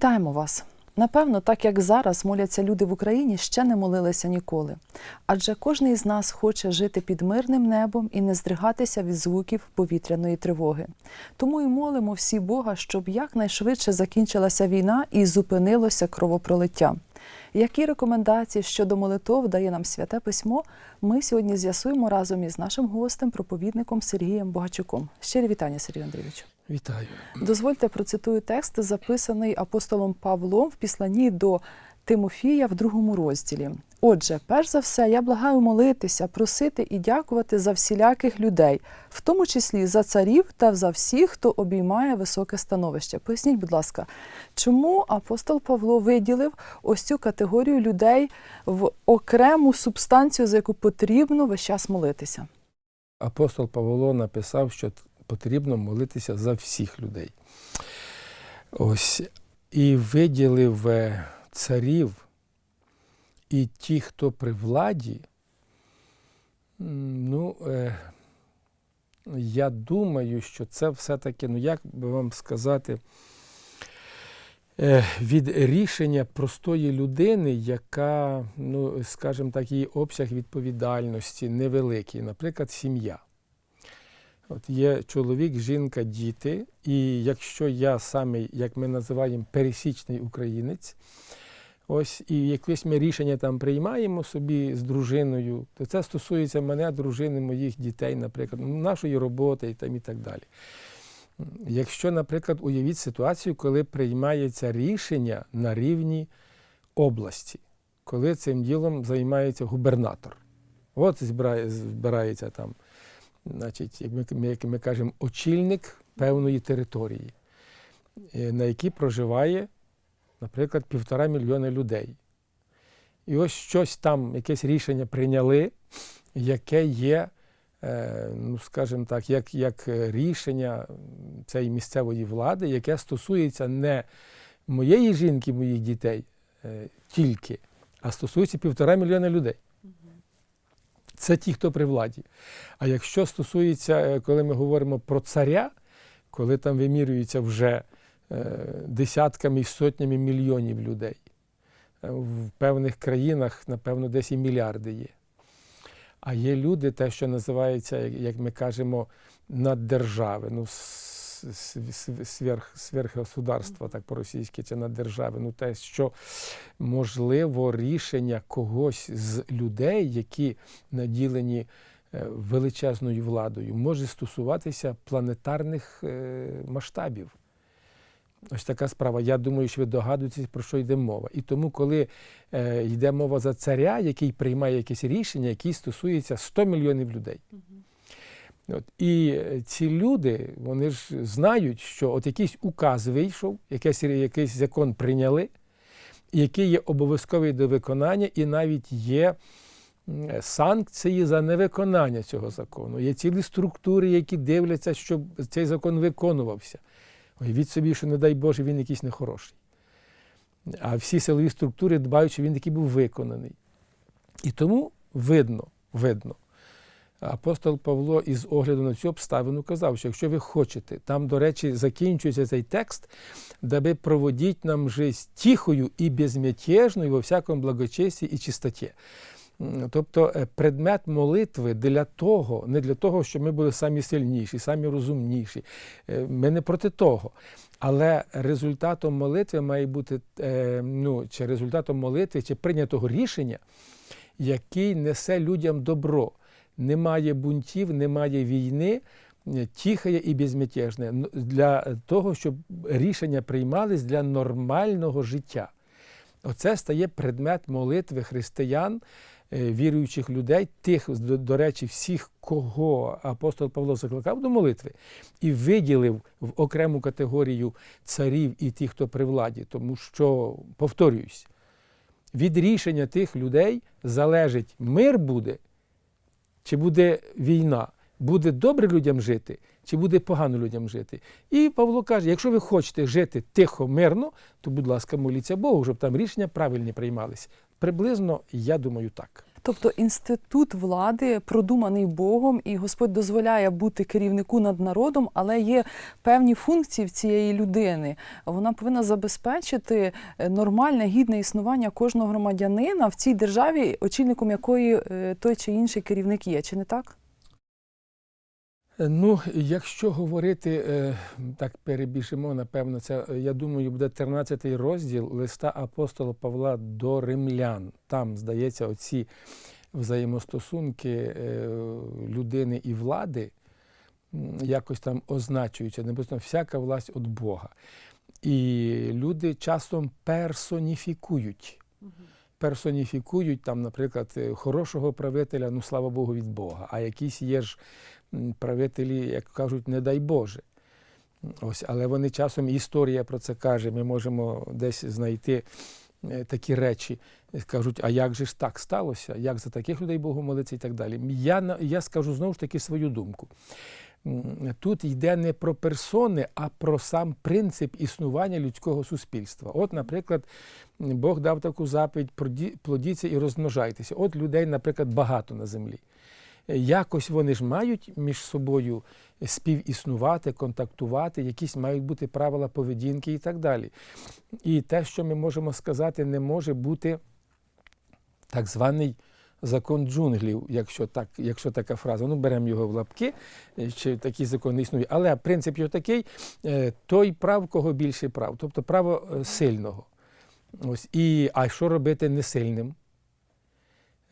Вітаємо вас! Напевно, так як зараз моляться люди в Україні, ще не молилися ніколи. Адже кожен із нас хоче жити під мирним небом і не здригатися від звуків повітряної тривоги. Тому і молимо всі Бога, щоб якнайшвидше закінчилася війна і зупинилося кровопролиття. Які рекомендації щодо молитов дає нам святе письмо, ми сьогодні з'ясуємо разом із нашим гостем, проповідником Сергієм Богачуком. Щирі вітання, Сергію Андрійовичу. Вітаю. Дозвольте процитую текст, записаний апостолом Павлом в післанні до Тимофія в другому розділі. Отже, перш за все, я благаю молитися, просити і дякувати за всіляких людей, в тому числі за царів та за всіх, хто обіймає високе становище. Поясніть, будь ласка, чому апостол Павло виділив ось цю категорію людей в окрему субстанцію, за яку потрібно весь час молитися? Апостол Павло написав, що потрібно молитися за всіх людей. Ось. І виділив е, царів і ті, хто при владі. Ну, е, я думаю, що це все-таки, ну як би вам сказати, е, від рішення простої людини, яка, ну, скажімо так, її обсяг відповідальності невеликий, наприклад, сім'я. От є чоловік, жінка, діти, і якщо я саме, як ми називаємо, пересічний українець, ось і якесь ми рішення там приймаємо собі з дружиною, то це стосується мене, дружини, моїх дітей, наприклад, нашої роботи і, там, і так далі. Якщо, наприклад, уявіть ситуацію, коли приймається рішення на рівні області, коли цим ділом займається губернатор. От збирає- збирається там, значить, як ми, як ми кажемо, очільник певної території, е, на якій проживає, наприклад, півтора мільйона людей. І ось щось там, якесь рішення прийняли, яке є, е, ну, скажімо так, як, як е, рішення цієї місцевої влади, яке стосується не моєї жінки, моїх дітей е, тільки, а стосується півтора мільйона людей. Це ті, хто при владі. А якщо стосується, коли ми говоримо про царя, коли там вимірюється вже десятками і сотнями мільйонів людей, е, в певних країнах, напевно, десь і мільярди є. А є люди, те, що називається, як- ми кажемо, наддержави, ну, с- с- с- сверх, сверхгосударства, так по-російськи, це наддержави. Ну, те, що можливо рішення когось з людей, які наділені е, величезною владою, може стосуватися планетарних е, масштабів. Ось така справа. Я думаю, що ви догадуєтесь, про що йде мова. І тому, коли е, йде мова за царя, який приймає якесь рішення, яке стосується 100 мільйонів людей. От, і е, ці люди, вони ж знають, що от якийсь указ вийшов, якийсь, якийсь закон прийняли, який є обов'язковий до виконання, і навіть є санкції за невиконання цього закону. Є цілі структури, які дивляться, щоб цей закон виконувався. Уявіть собі, що, не дай Боже, він якийсь нехороший. А всі силові структури дбають, щоб він такий був виконаний. І тому видно, видно. Апостол Павло із огляду на цю обставину казав, що якщо ви хочете, там, до речі, закінчується цей текст, даби проводіть нам життя тихою і безмятежною во всякому благочесті і чистоті. Тобто е, предмет молитви для того, не для того, щоб ми були самі сильніші, самі розумніші. Е, Ми не проти того. Але результатом молитви має бути е, ну, чи результатом молитви, чи прийнятого рішення, який несе людям добро. Немає бунтів, немає війни, тихає і безмятежне. Для того, щоб рішення приймались для нормального життя. Оце стає предмет молитви християн, віруючих людей, тих, до, речі, всіх, кого апостол Павло закликав до молитви, і виділив в окрему категорію царів і тих, хто при владі. Тому що, повторююсь, від рішення тих людей залежить, мир буде, чи буде війна, буде добре людям жити, чи буде погано людям жити. І Павло каже: якщо ви хочете жити тихо, мирно, то, будь ласка, моліться Богу, щоб там рішення правильні приймалися. Приблизно, я думаю, так. Тобто інститут влади продуманий Богом, і Господь дозволяє бути керівнику над народом, але є певні функції в цієї людини. Вона повинна забезпечити е, нормальне гідне існування кожного громадянина в цій державі, очільником якої е, той чи інший керівник є, чи не так? Е, Ну, якщо говорити, е, так перебіжимо, напевно, це, е, я думаю, буде 13 розділ листа апостола Павла до римлян. Там, здається, оці взаємостосунки людини і влади якось там означуються. Написано, всяка власть від Бога. І люди часом персоніфікують. Персоніфікують там, наприклад, хорошого правителя, ну слава Богу, від Бога. А якісь є ж правителі, як кажуть, не дай Боже. Ось, але вони часом історія про це каже. Ми можемо десь знайти е, такі речі. Кажуть, а як же ж так сталося? Як за таких людей Богу молиться і так далі. Я, я скажу знову ж таки свою думку. Тут йде не про персони, а про сам принцип існування людського суспільства. От, наприклад, Бог дав таку заповідь: «Проді- плодіться і розмножайтеся. От людей, наприклад, багато на землі. Якось вони ж мають між собою співіснувати, контактувати, якісь мають бути правила поведінки і так далі. І те, що ми можемо сказати, не може бути так званий закон джунглів, якщо, так, якщо така фраза. Ну, беремо його в лапки, е, чи такий закон не існує. Але принцип його такий: е, той прав, кого більше прав, тобто право е, сильного. Ось. І, а що робити несильним?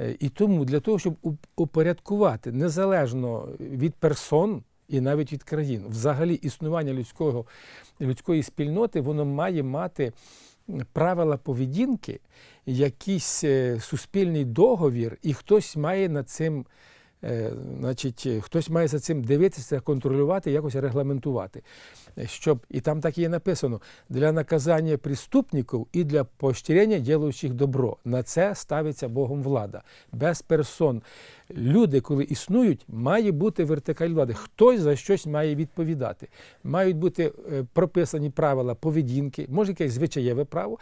Е, І тому для того, щоб упорядкувати незалежно від персон і навіть від країн, взагалі існування людського, людської спільноти, воно має мати правила поведінки, якийсь е, суспільний договір, і хтось має над цим. Е, Значить, е, хтось має за цим дивитися, контролювати, якось регламентувати. Е, Щоб, і там так і є написано, для наказання преступників і для поощрення ділаючих добро. На це ставиться Богом влада. Без персон. Люди, коли існують, має бути вертикаль влади. Хтось за щось має відповідати. Мають бути прописані правила поведінки, може якесь звичаєве право.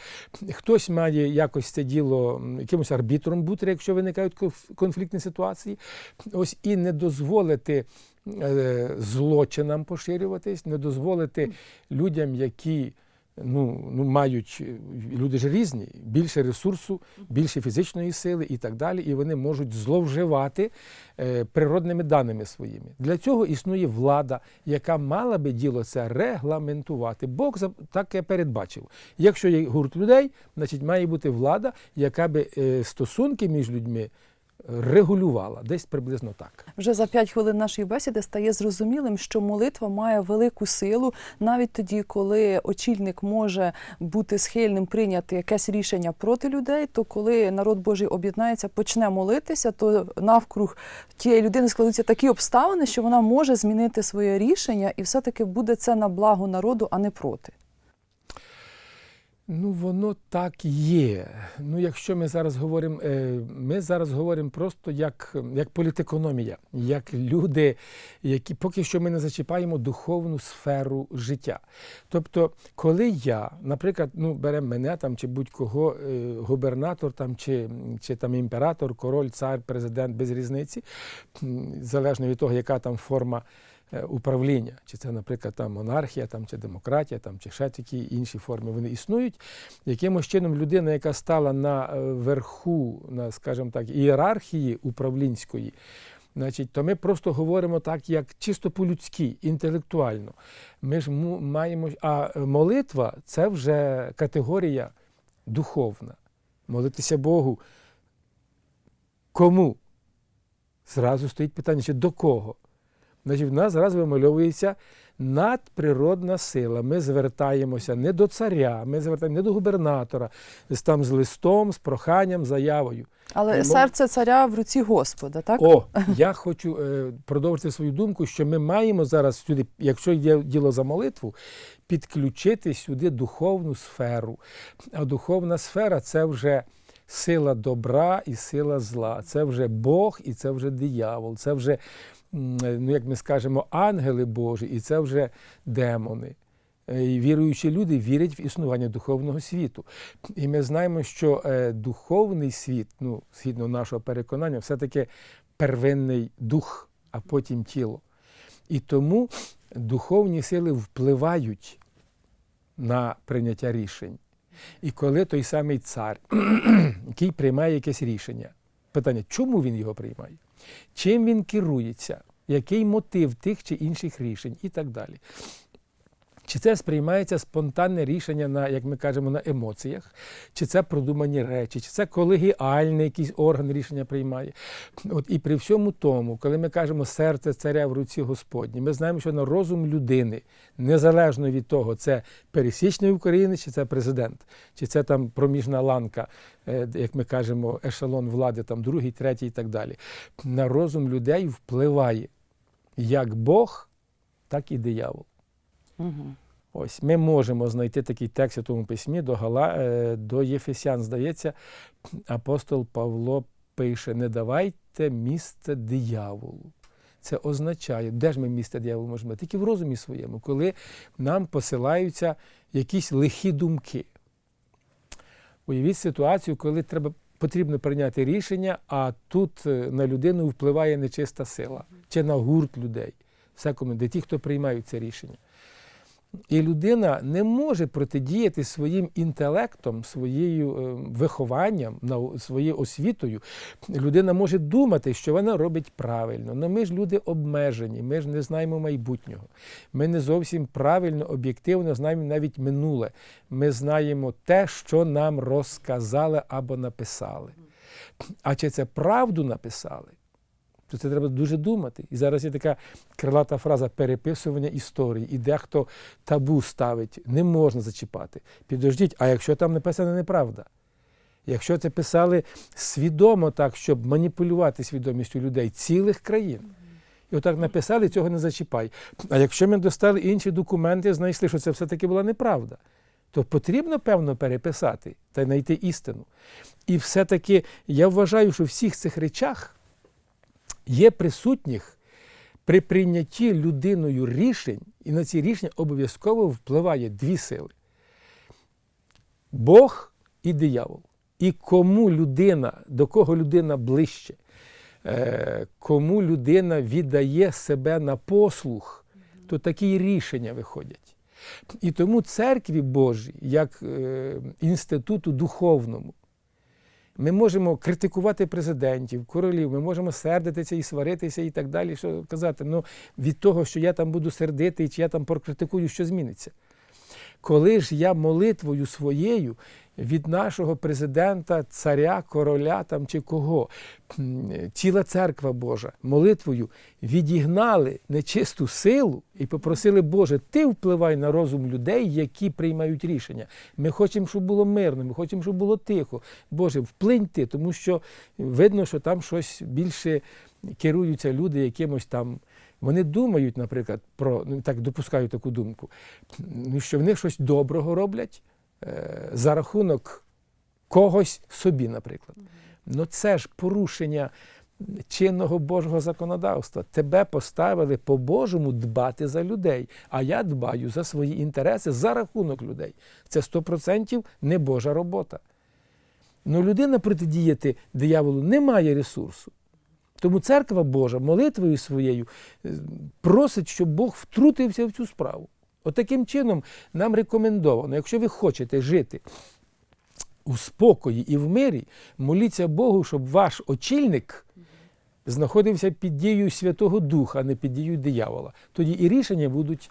Хтось має якось це діло якимось арбітром бути, якщо виникають конф- конфліктні ситуації. Ось і не дозволити е, злочинам поширюватись, не дозволити людям, які ну, ну, мають, е, люди ж різні, більше ресурсу, більше фізичної сили і так далі, і вони можуть зловживати е, природними даними своїми. Для цього існує влада, яка мала би діло це регламентувати. Бог таке передбачив. Якщо є гурт людей, значить має бути влада, яка би стосунки між людьми регулювала, десь приблизно так. Вже за п'ять хвилин нашої бесіди стає зрозумілим, що молитва має велику силу навіть тоді, коли очільник може бути схильним прийняти якесь рішення проти людей. То коли народ Божий об'єднається, почне молитися, то навкруг тієї людини складуться такі обставини, що вона може змінити своє рішення, і все-таки буде це на благо народу, а не проти. Ну, воно так є. Ну, якщо ми зараз говоримо, е, ми зараз говоримо просто як, як політекономія, як люди, які поки що ми не зачіпаємо духовну сферу життя. Тобто, коли я, наприклад, ну, беремо мене там чи будь-кого, е, губернатор там, чи, чи там імператор, король, цар, президент, без різниці, залежно від того, яка там форма управління, чи це, наприклад, там монархія, там, чи демократія, там, чи ще такі інші форми вони існують. Якимось чином людина, яка стала на е, верху, на, скажімо так, ієрархії управлінської, Значить, то ми просто говоримо так, як чисто по-людськи, інтелектуально. Ми ж маємо. А е, молитва це вже категорія духовна. Молитися Богу. Кому? Зразу стоїть питання, чи до кого? Значить, в нас зразу вимальовується надприродна сила. Ми звертаємося не до царя, ми звертаємося не до губернатора, з там з листом, з проханням, заявою. Але Ми мов- серце царя в руці Господа, так? О, я хочу е, продовжити свою думку, що ми маємо зараз сюди, якщо йде діло за молитву, підключити сюди духовну сферу. А духовна сфера це вже сила добра і сила зла. Це вже Бог і це вже диявол, це вже, ну як ми скажемо, ангели Божі, і це вже демони. е, і віруючі люди вірять в існування духовного світу. І ми знаємо, що е, духовний світ, ну, згідно нашого переконання, все-таки первинний дух, а потім тіло. І тому духовні сили впливають на прийняття рішень. І коли той самий цар, який приймає якесь рішення, питання, чому він його приймає? Чим він керується? Який мотив тих чи інших рішень і так далі. Чи це сприймається спонтанне рішення на, як ми кажемо, на емоціях, чи це продумані речі, чи це колегіальний якийсь орган рішення приймає. От і при всьому тому, коли ми кажемо серце царя в руці Господні, ми знаємо, що на розум людини, незалежно від того, це пересічний українець, чи це президент, чи це там проміжна ланка, е, як ми кажемо, ешелон влади, там другий, третій і так далі. На розум людей впливає як Бог, так і диявол. Угу. Ось ми можемо знайти такий текст у тому письмі до Гала, е, до Єфесян, здається, апостол Павло пише: не давайте місце дияволу. Це означає, де ж ми місце дияволу можемо? мати? Тільки в розумі своєму, коли нам посилаються якісь лихі думки. Уявіть ситуацію, коли треба, потрібно прийняти рішення, а тут е, на людину впливає нечиста сила чи на гурт людей, всякому, де ті, хто приймають це рішення. І людина не може протидіяти своїм інтелектом, своєю е, вихованням, своєю освітою. Людина може думати, що вона робить правильно. Але ми ж люди обмежені, ми ж не знаємо майбутнього. Ми не зовсім правильно, об'єктивно знаємо навіть минуле. Ми знаємо те, що нам розказали або написали. А чи це правду написали? То це треба дуже думати. І зараз є така крилата фраза переписування історії. І дехто табу ставить, не можна зачіпати. Підождіть, а якщо там написана неправда? Якщо це писали свідомо так, щоб маніпулювати свідомістю людей цілих країн. І отак написали, цього не зачіпай. А якщо ми достали інші документи, знайшли, що це все-таки була неправда, то потрібно, певно, переписати та знайти істину. І все-таки я вважаю, що в всіх цих речах є присутніх при прийнятті людиною рішень, і на ці рішення обов'язково впливає дві сили: Бог і диявол. І кому людина, до кого людина ближче, е, кому людина віддає себе на послух, то такі рішення виходять. І тому церкві Божій, як е, інституту духовному, ми можемо критикувати президентів, королів, ми можемо сердитися і сваритися і так далі. Що казати, ну від того, що я там буду сердити, чи я там прокритикую, що зміниться. Коли ж я молитвою своєю від нашого президента, царя, короля там чи кого, ціла церква Божа, молитвою відігнали нечисту силу і попросили, Боже, ти впливай на розум людей, які приймають рішення. Ми хочемо, щоб було мирно, ми хочемо, щоб було тихо. Боже, вплинь ти, тому що видно, що там щось більше керуються люди якимось там. Вони думають, наприклад, про ну так допускаю таку думку, ну, що вони щось доброго роблять за рахунок когось собі, наприклад. Ну це ж порушення чинного Божого законодавства. Тебе поставили по-божому дбати за людей, а я дбаю за свої інтереси за рахунок людей. Це 100% не Божа робота. Ну, людина протидіяти дияволу не має ресурсу. Тому церква Божа молитвою своєю е, просить, щоб Бог втрутився в цю справу. Отаким чином нам рекомендовано, якщо ви хочете жити у спокої і в мирі, моліться Богу, щоб ваш очільник знаходився під дією Святого Духа, а не під дією диявола. Тоді і рішення будуть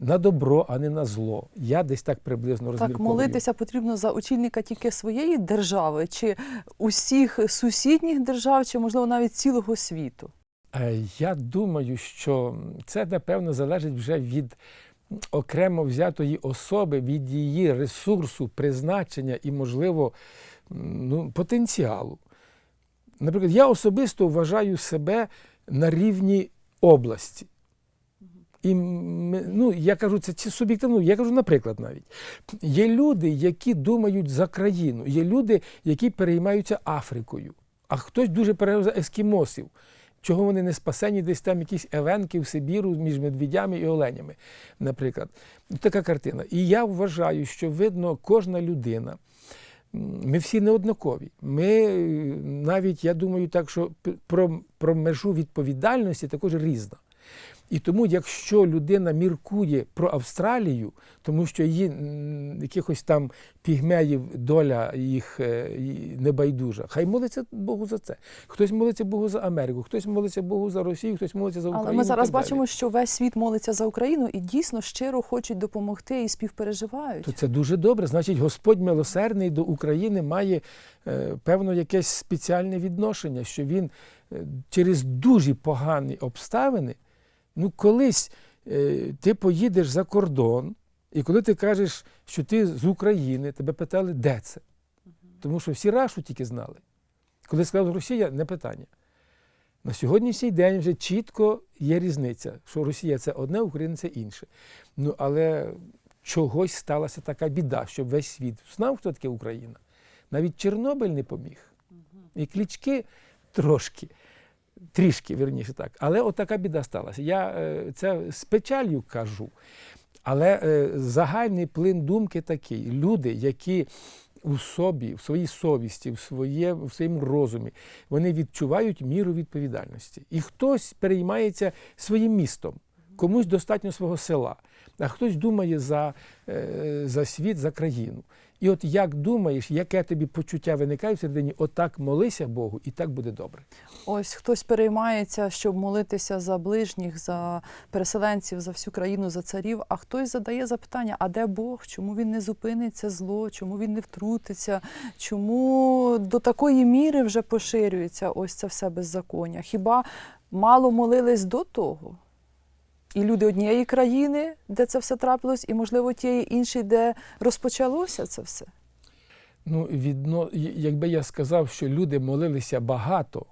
на добро, а не на зло. Я десь так приблизно Так молитися потрібно за очільника тільки своєї держави, чи усіх сусідніх держав, чи можливо навіть цілого світу. Е, Я думаю, що це напевно залежить вже від окремо взятої особи, від її ресурсу, призначення і, можливо, ну, потенціалу. Наприклад, я особисто вважаю себе на рівні області. І ну, я кажу, це суб'єктивно, я кажу, наприклад, навіть. Є люди, які думають за країну, є люди, які переймаються Африкою, а хтось дуже переймає ескімосів. Чого вони не спасені десь там якісь евенки в Сибіру між медведями і оленями, наприклад. Така картина. І я вважаю, що видно, кожна людина. Ми всі неоднакові. Ми е, навіть, я думаю, так, що про, про межу відповідальності також різна. І тому, якщо людина міркує про Австралію, тому що її якихось там пігмеїв доля їх е, їй небайдужа, хай молиться Богу за це. Хтось молиться Богу за Америку, хтось молиться Богу за Росію, хтось молиться за Україну. Але ми зараз бачимо, що весь світ молиться за Україну і дійсно щиро хочуть допомогти і співпереживають. То це дуже добре. Значить, Господь милосердний до України має е, певно якесь спеціальне відношення, що він е, через дуже погані обставини, ну колись е, ти поїдеш за кордон, і коли ти кажеш, що ти з України, тебе питали, де це? Тому що всі рашу тільки знали. Коли сказав Росія, не питання. На сьогоднішній день вже чітко є різниця, що Росія це одне, Україна це інше. Ну але чогось сталася така біда, що весь світ знав, хто таке Україна. Навіть Чорнобиль не поміг. І клічки трошки, трішки, верніше так. Але от така біда сталася. Я е, це з печалью кажу. Але е, загальний плин думки такий: люди, які у собі, в своїй совісті, в, своє, в своєму розумі, вони відчувають міру відповідальності. І хтось переймається своїм містом, комусь достатньо свого села, а хтось думає за, е, за світ, за країну. І от як думаєш, яке тобі почуття виникає всередині, отак молися Богу, і так буде добре. Ось хтось переймається, щоб молитися за ближніх, за переселенців, за всю країну, за царів. А хтось задає запитання: а де Бог? Чому він не зупинить це зло? Чому він не втрутиться? Чому до такої міри вже поширюється ось це все беззаконня? Хіба мало молились до того? І люди однієї країни, де це все трапилось, і, можливо, тієї іншої, де розпочалося це все. Ну, відно, якби я сказав, що люди молилися багато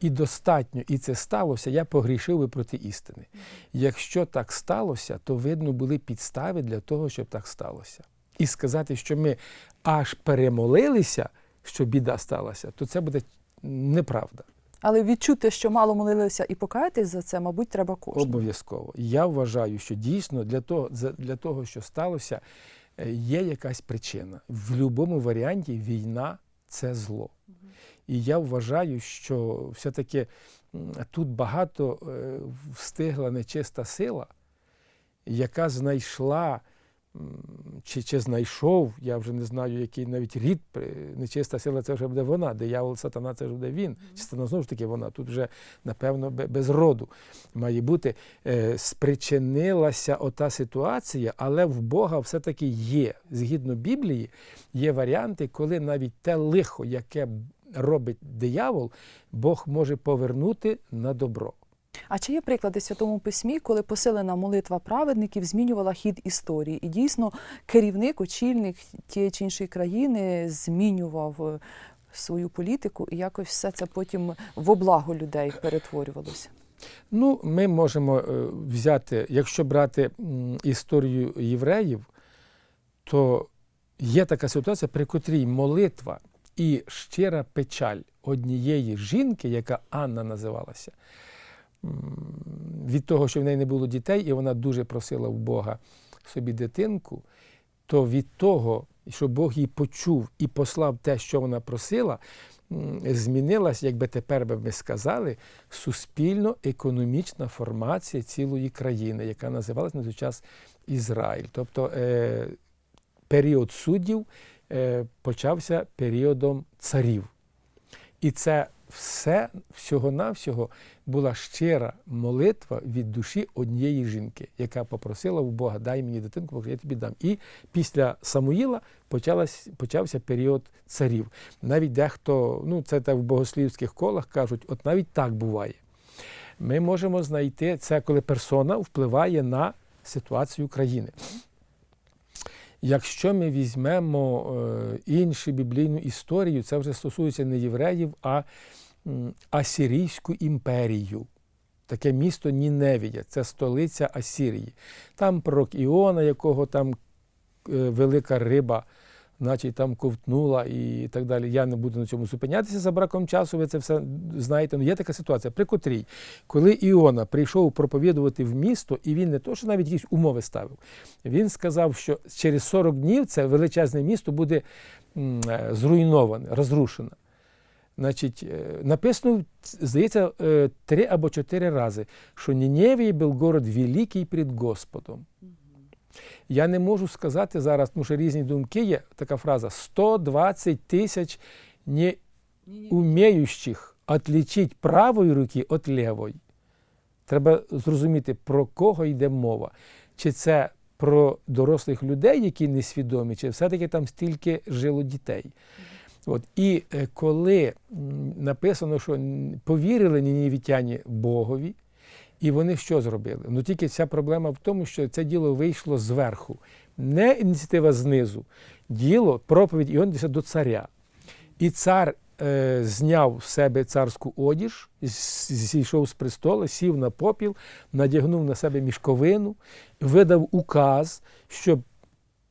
і достатньо, і це сталося, я погрішив би проти істини. Якщо так сталося, то видно були підстави для того, щоб так сталося. І сказати, що ми аж перемолилися, що біда сталася, то це буде неправда. Але відчути, що мало молилися і покаятись за це, мабуть, треба кожному. Обов'язково. Я вважаю, що дійсно для того, для того, що сталося, е, є якась причина. В будь-якому варіанті війна це зло. І я вважаю, що все-таки тут багато е, встигла нечиста сила, яка знайшла чи, чи знайшов, я вже не знаю, який навіть рід нечиста сила, це вже буде вона, диявол, сатана, це вже буде він. Чи сатана знову ж таки вона. Тут вже, напевно, без роду має бути. Е, спричинилася ота ситуація, але в Бога все-таки є. Згідно Біблії, є варіанти, коли навіть те лихо, яке робить диявол, Бог може повернути на добро. А чи є приклади Святому Письмі, коли посилена молитва праведників змінювала хід історії? І дійсно керівник, очільник тієї чи іншої країни змінював е, свою політику, і якось все це потім в облагу людей перетворювалося. Ну, ми можемо е, взяти, якщо брати історію євреїв, то є така ситуація, при котрій молитва і щира печаль однієї жінки, яка Анна називалася, від того, що в неї не було дітей, і вона дуже просила в Бога собі дитинку, то від того, що Бог її почув і послав те, що вона просила, змінилась, якби тепер би ми сказали, суспільно-економічна формація цілої країни, яка називалась на той час Ізраїль. Тобто е, період суддів е, почався періодом царів. І це все всього-навсього була щира молитва від душі однієї жінки, яка попросила у Бога, дай мені дитинку, бо я тобі дам. І після Самуїла почалась, почався період царів. Навіть дехто, ну це так в богослівських колах кажуть, от навіть так буває. Ми можемо знайти це, коли персона впливає на ситуацію країни. Якщо ми візьмемо е, іншу біблійну історію, це вже стосується не євреїв, а м, Асирійську імперію. Таке місто Ніневія, це столиця Асірії. Там пророк Іона, якого там е, велика риба значить там ковтнула і так далі. Я не буду на цьому зупинятися за браком часу. Ви це все знаєте. Ну є така ситуація, при котрій, коли Іона прийшов проповідувати в місто, і він не то, що навіть якісь умови ставив. Він сказав, що через 40 днів це величезне місто буде е, зруйноване, розрушене. Значить, е, написано, здається, е, три або чотири рази, що Ніневій був город великий перед Господом. Я не можу сказати зараз, тому що різні думки є, така фраза 120 тисяч не уміючих відлічити правої руки від лівої. Треба зрозуміти, про кого йде мова. Чи це про дорослих людей, які несвідомі, чи все-таки там стільки жило дітей. От. І е, коли написано, що повірили нінівітяні Богові, і вони що зробили? Ну тільки ця проблема в тому, що це діло вийшло зверху. Не ініціатива знизу, діло, проповідь Іон до царя. І цар е, зняв з себе царську одіж, зійшов з престолу, сів на попіл, надягнув на себе мішковину, видав указ, щоб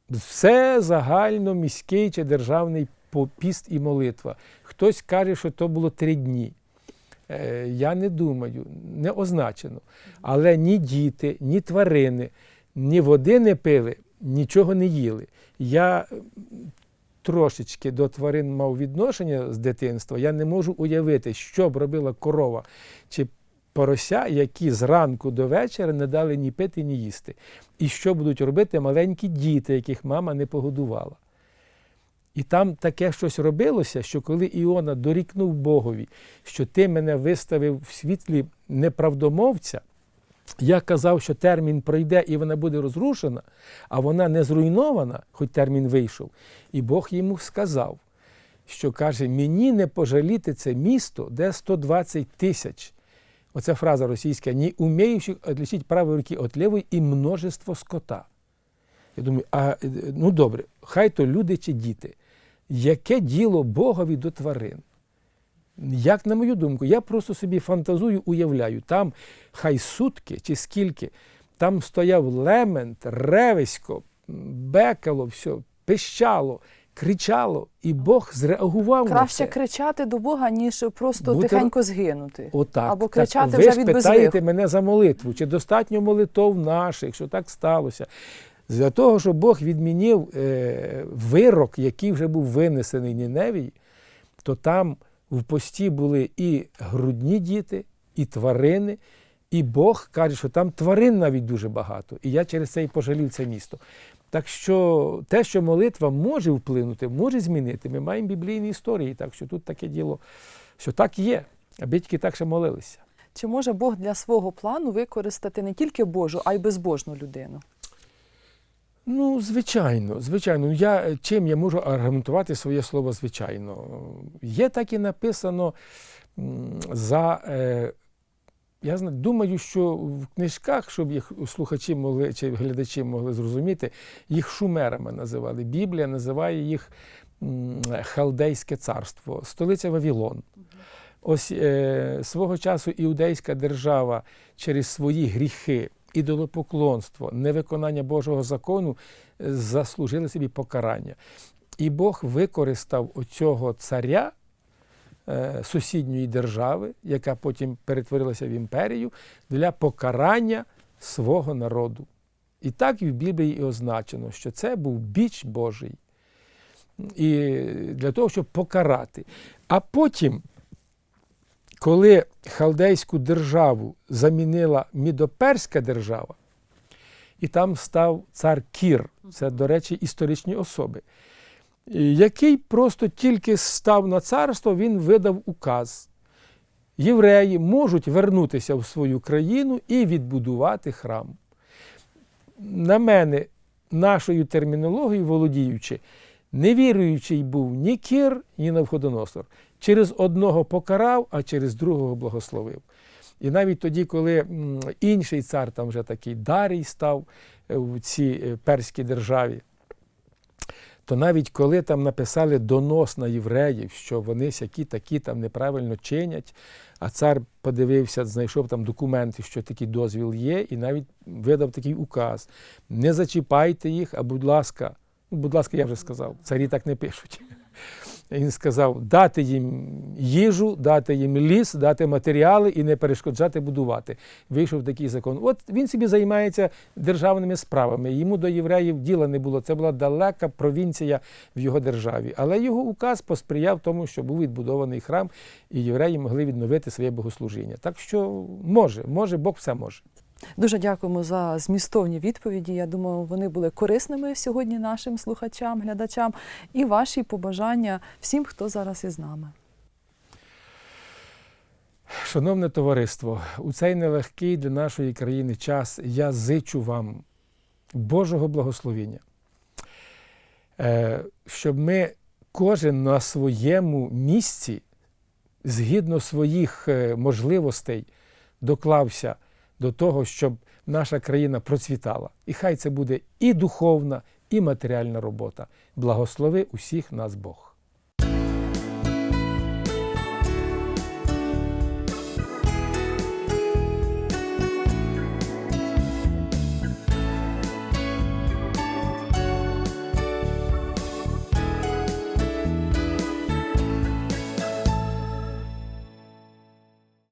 все загально міський чи державний по- піст і молитва. Хтось каже, що то було три дні. Е, Я не думаю, не означено. Але ні діти, ні тварини, ні води не пили, нічого не їли. Я трошечки до тварин мав відношення з дитинства. Я не можу уявити, що б робила корова чи порося, які зранку до вечора не дали ні пити, ні їсти. І що будуть робити маленькі діти, яких мама не погодувала. І там таке щось робилося, що коли Іона дорікнув Богові, що ти мене виставив в світлі неправдомовця, я казав, що термін пройде і вона буде розрушена, а вона не зруйнована, хоч термін вийшов. І Бог йому сказав, що каже: мені не пожаліти це місто, де 120 тисяч. Оце фраза російська, не уміючих відлічити правої руки від лівої і множество скота. Я думаю, а ну добре, хай то люди чи діти. Яке діло Богові до тварин? Як на мою думку, я просто собі фантазую, уявляю, там хай сутки чи скільки, там стояв лемент, ревисько, бекало, все, пищало, кричало, і Бог зреагував на Краще це. кричати до Бога, ніж просто Бути- тихенько згинути. Отак. Або Так кричати ви вже ж від питаєте безвиху. мене за молитву, чи достатньо молитов наших, що так сталося. Для того, щоб Бог відмінив е, вирок, який вже був винесений Ніневій, то там в пості були і грудні діти, і тварини, і Бог каже, що там тварин навіть дуже багато. І я через це і пожалів це місто. Так що те, що молитва може вплинути, може змінити, ми маємо біблійні історії, так що тут таке діло, що так є, аби тільки так ще молилися. Чи може Бог для свого плану використати не тільки Божу, а й безбожну людину? Ну, звичайно, звичайно. Ну, Я, е, чим я можу аргументувати своє слово звичайно? Є так і написано за. Е, я думаю, що в книжках, щоб їх слухачі могли чи глядачі могли зрозуміти, їх шумерами називали. Біблія називає їх Халдейське царство, столиця Вавилон. Ось е, свого часу іудейська держава через свої гріхи, ідолопоклонство, невиконання Божого закону е, заслужили собі покарання. І Бог використав оцього царя е, сусідньої держави, яка потім перетворилася в імперію, для покарання свого народу. І так в Біблії і означено, що це був біч Божий. І для того, щоб покарати. А потім, коли халдейську державу замінила Мідоперська держава, і там став цар Кір, це, до речі, історичні особи, який просто тільки став на царство, він видав указ. Євреї можуть вернутися в свою країну і відбудувати храм. На мене, нашою термінологією володіючи, невіруючий був ні Кір, ні Навходоносор. Через одного покарав, а через другого благословив. І навіть тоді, коли інший цар, там вже такий Дарій став е, в цій е, перській державі, то навіть коли там написали донос на євреїв, що вони сякі такі там неправильно чинять, а цар подивився, знайшов там документи, що такий дозвіл є, і навіть видав такий указ: не зачіпайте їх, а будь ласка, Будь ласка, я вже сказав, царі так не пишуть. Він сказав дати їм їжу, дати їм ліс, дати матеріали і не перешкоджати будувати. Вийшов такий закон. От він собі займається державними справами. Йому до євреїв діла не було. Це була далека провінція в його державі. Але його указ посприяв тому, що був відбудований храм, і євреї могли відновити своє богослужіння. Так що може, може, Бог все може. Дуже дякуємо за змістовні відповіді. Я думаю, вони були корисними сьогодні нашим слухачам, глядачам і ваші побажання всім, хто зараз із нами. Шановне товариство, у цей нелегкий для нашої країни час я зичу вам Божого благословення, Е, щоб ми кожен на своєму місці, згідно своїх е, можливостей, доклався до того, щоб наша країна процвітала. І хай це буде і духовна, і матеріальна робота. Благослови усіх нас Бог.